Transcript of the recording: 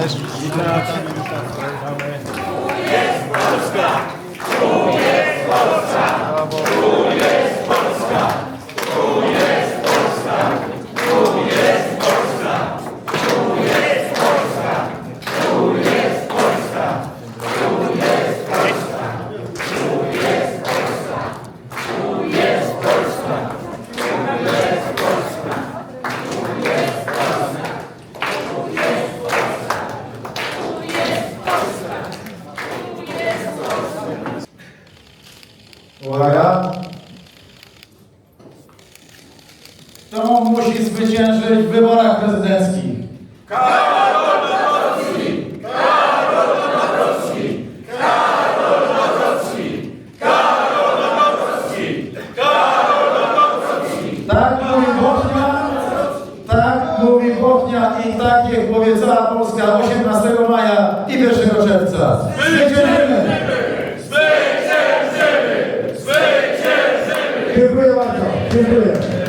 Cześć. Uwaga. Kto musi zwyciężyć w wyborach prezydenckich? Tak mówi Bochnia, tak mówi Bochnia i tak niech powie cała Polska 18 maja i 1 czerwca. Quem foi, Marcão? Quem?